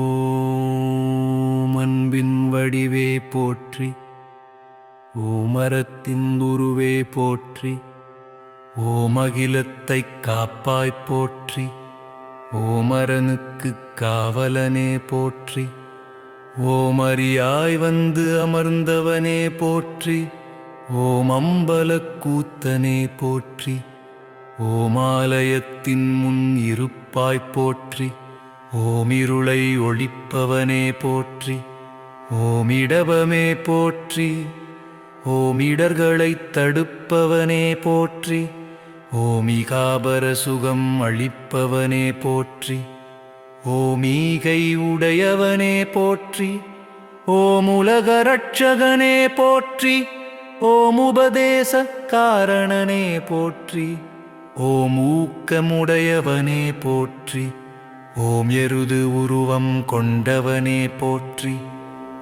ஓம் அன்பின் வடிவே போற்றி ஓமரத்தின் உருவே போற்றி ஓமகிலத்தை காப்பாய் போற்றி ஓமரனுக்கு காவலனே போற்றி ஓமரியாய் வந்து அமர்ந்தவனே போற்றி ஓம் அம்பலக் கூத்தனே போற்றி ஓமாலயத்தின் முன் இருப்பாய் போற்றி ஓமிருளை ஒழிப்பவனே போற்றி ஓமிடபமே போற்றி ஓமிடர்களைத் தடுப்பவனே போற்றி ஓமிகாபர சுகம் அளிப்பவனே போற்றி ஓமீகை உடையவனே போற்றி ஓமுலக ரட்சகனே போற்றி ஓமுபதேச காரணனே போற்றி ஓம் ஊக்கமுடையவனே போற்றி. ஓம் எருது உருவம் கொண்டவனே போற்றி.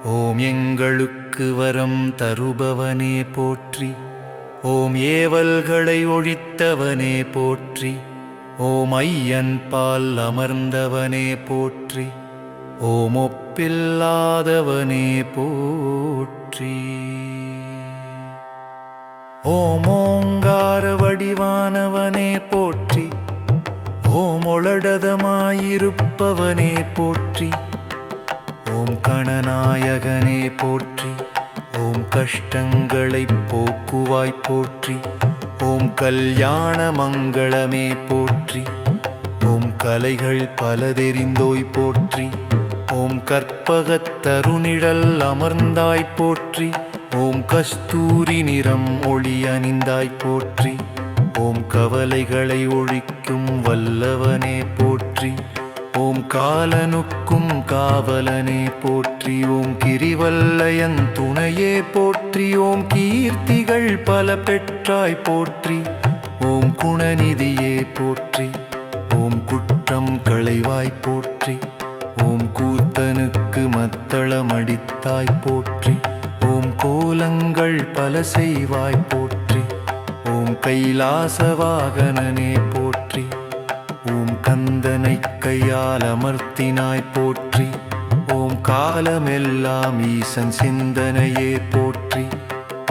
ஓம் எங்களுக்கு வரம் தருபவனே போற்றி. ஓம் ஏவல்களை ஒழித்தவனே போற்றி. ஓம் ஐயன் பால் அமர்ந்தவனே போற்றி. ஓம் ஒப்பில்லாதவனே போற்றி. ஓம் ஓங்கார வடிவானவனே போ ஓம் ஒளடதமாயிருப்பவனே போற்றி. ஓம் கணநாயகனே போற்றி. ஓம் கஷ்டங்களை போக்குவாய் போற்றி. ஓம் கல்யாண மங்களமே போற்றி. ஓம் கலைகள் பல தெரிந்தோய் போற்றி. ஓம் கற்பகத் தருணிழல் அமர்ந்தாய் போற்றி. ஓம் கஸ்தூரி நிறம் ஒளி அணிந்தாய் போற்றி. ஓம் கவலைகளை ஒழிக்கும் வல்லவனே போற்றி. ஓம் காலனுக்கும் காவலனே போற்றி. ஓம் கிரிவல்லயன் துணையே போற்றி. ஓம் கீர்த்திகள் பல பெற்றாய் போற்றி. ஓம் குணநிதியே போற்றி. ஓம் குற்றம் களைவாய் போற்றி. ஓம் கூத்தனுக்கு மத்தளம் அடித்தாய் போற்றி. ஓம் கோலங்கள் பல செய்வாய் போற்றி. கைலாசவாகனனே போற்றி. ஓம் கந்தனை கையால் அமர்த்தினாய் போற்றி. ஓம் காலமெல்லாம் ஈசன் சிந்தனையே போற்றி.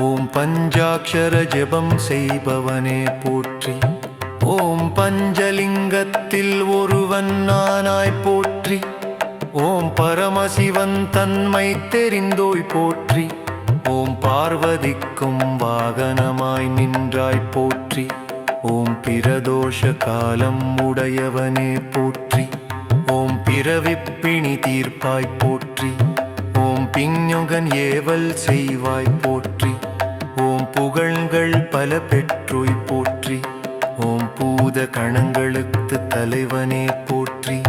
ஓம் பஞ்சாட்சர ஜெபம் செய்பவனே போற்றி. ஓம் பஞ்சலிங்கத்தில் ஒருவன் நானாய் போற்றி. ஓம் பரமசிவன் தன்மை தெரிந்தோய் போற்றி. ஓம் பார்வதிக்கும் வாகனமாய் நின்றாய் போற்றி. ஓம் பிரதோஷ காலம் உடையவனே போற்றி. ஓம் பிறவிப்பிணி தீர்ப்பாய் போற்றி. ஓம் பிஞ்சுகன் ஏவல் செய்வாய் போற்றி. ஓம் புகழ்கள் பல பெற்றோய் போற்றி. ஓம் பூத கணங்களுக்கு தலைவனே போற்றி.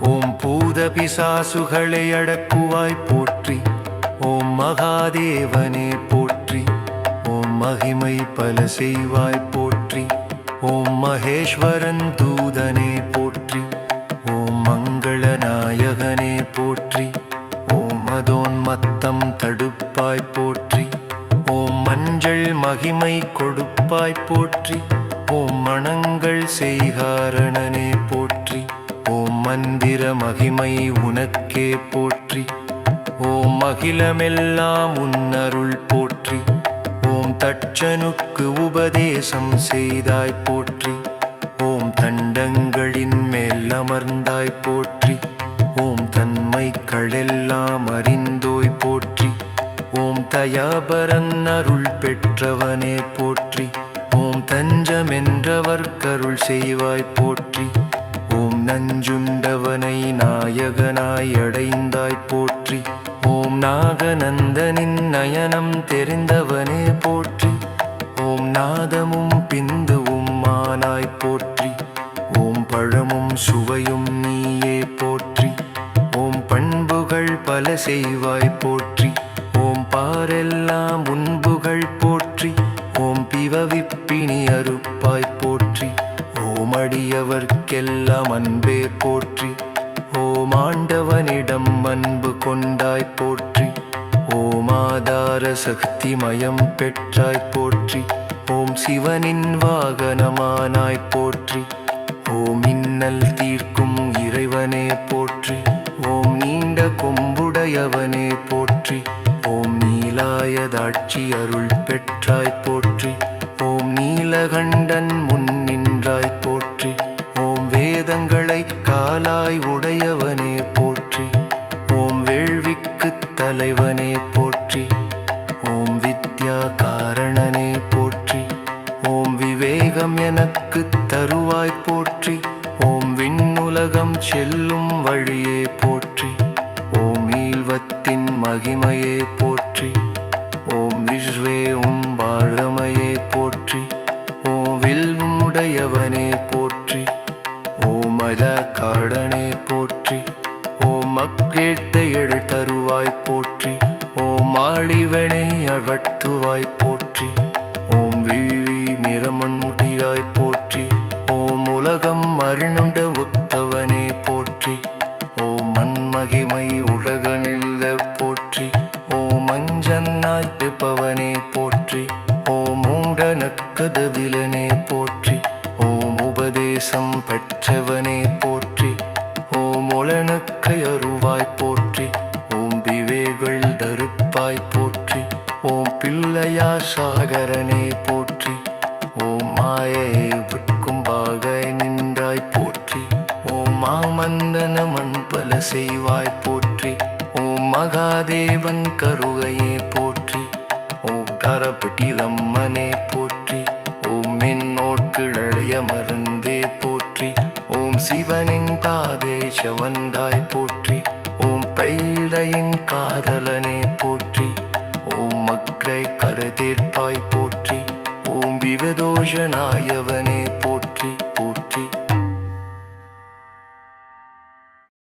ஓம் பூத பிசாசுகளை அடக்குவாய் போற்றி. ஓம் மகாதேவனே போற்றி. ஓம் மகிமை பல செய்வாய் போற்றி. ஓம் மகேஸ்வரன் தூதனே போற்றி. ஓம் மங்கள நாயகனே போற்றி. ஓம் மதோன்மத்தம் தடுப்பாய் போற்றி. ஓம் மஞ்சள் மகிமை கொடுப்பாய் போற்றி. ஓம் மணங்கள் செய்காரணனே போற்றி. ஓம் மந்திர மகிமை உனக்கே போற்றி. ஓம் அகிலமெல்லாம் உன்னருள் போற்றி. ஓம் தட்சனுக்கு உபதேசம் செய்தாய் போற்றி. ஓம் தண்டங்களின் மேல் அமர்ந்தாய் போற்றி. ஓம் தன்மைகளெல்லாம் அறிந்தோய் போற்றி. ஓம் தயாபரன் அருள் பெற்றவனே போற்றி. ஓம் தஞ்சமென்றவர் கருள் செய்வாய் போற்றி. ஓம் நஞ்சுண்டவனை நாயகனாய் அடைந்தாய் நாகநந்தனின் நயனம் தெரிந்தவனே போற்றி. ஓம் நாதமும் பிந்துவும் மானாய் போற்றி. ஓம் பழமும் சுவையும் நீயே போற்றி. ஓம் பண்புகள் பல செய்வாய் போற்றி. ஓம் பாரெல்லாம் உண்புகள் போற்றி. ஓம் பிவவிப்பினி அறுப்பாய் போற்றி. ஓம் அடியவர்க்கெல்லாம் அன்பே போற்றி. ஓம் ஆண்டவனிடம் அன்பு கொண்டாய் போற்றி. ஆதார சக்தி மயம் பெற்றாய் போற்றி. ஓம் சிவனின் வாகனமானாய் போற்றி. ஓம் இன்னல் தீர்க்கும் இறைவனே போற்றி. ஓம் நீண்ட கொம்புடையவனே போற்றி. ஓம் நீலாயதாட்சி அருள் பெற்றாய் போற்றி. ஓம் நீலகண்டன் முன் நின்றாய் போற்றி. ஓம் வேதங்களை காலாய் உடையவனே போற்றி. ஓம் வேள்விக்கு தலைவனே எனக்கு தருவாய் போற்றி. ஓம் விண்ணுலகம் செல்லும் வழியே போற்றி. ஓம் ஈழ்வத்தின் மகிமையே போற்றி. ஓம் விஸ்வே உம் பாழமையே போற்றி. ஓம் வில்முடையவனே போற்றி. ஓம் அல காடனே போற்றி. ஓம் அக்கேட்ட எழு தருவாய் போற்றி. ஓம் ஆழிவனை அகட்டுவாய் போற்றி. ஓம் வீழி நிறமன் முடியாய் கதவிலனே போற்றி. ஓம் உபதேசம் பெற்றவனே போற்றி. ஓம் உளனுக்கை அருவாய் போற்றி. ஓம் விவேகள் தருப்பாய் போற்றி. ஓம் பிள்ளையா சாகரனே போற்றி. ஓம் மாயை விற்கும்பாக நின்றாய் போற்றி. ஓம் மாமந்தன மண் பல செய்வாய் போற்றி. ஓம் மகாதேவன் கருகையே போற்றி. ஓம் கரப்பட்டிலம்மனே போற்றி. அமர்ந்தே போற்றி. ஓம் சிவனின் தாதேஷ வந்தாய் போற்றி. ஓம் பைழையின் காதலனே போற்றி. ஓம் மக்களை கருதேற்பாய் போற்றி. ஓம் விவதோஷனாயவனே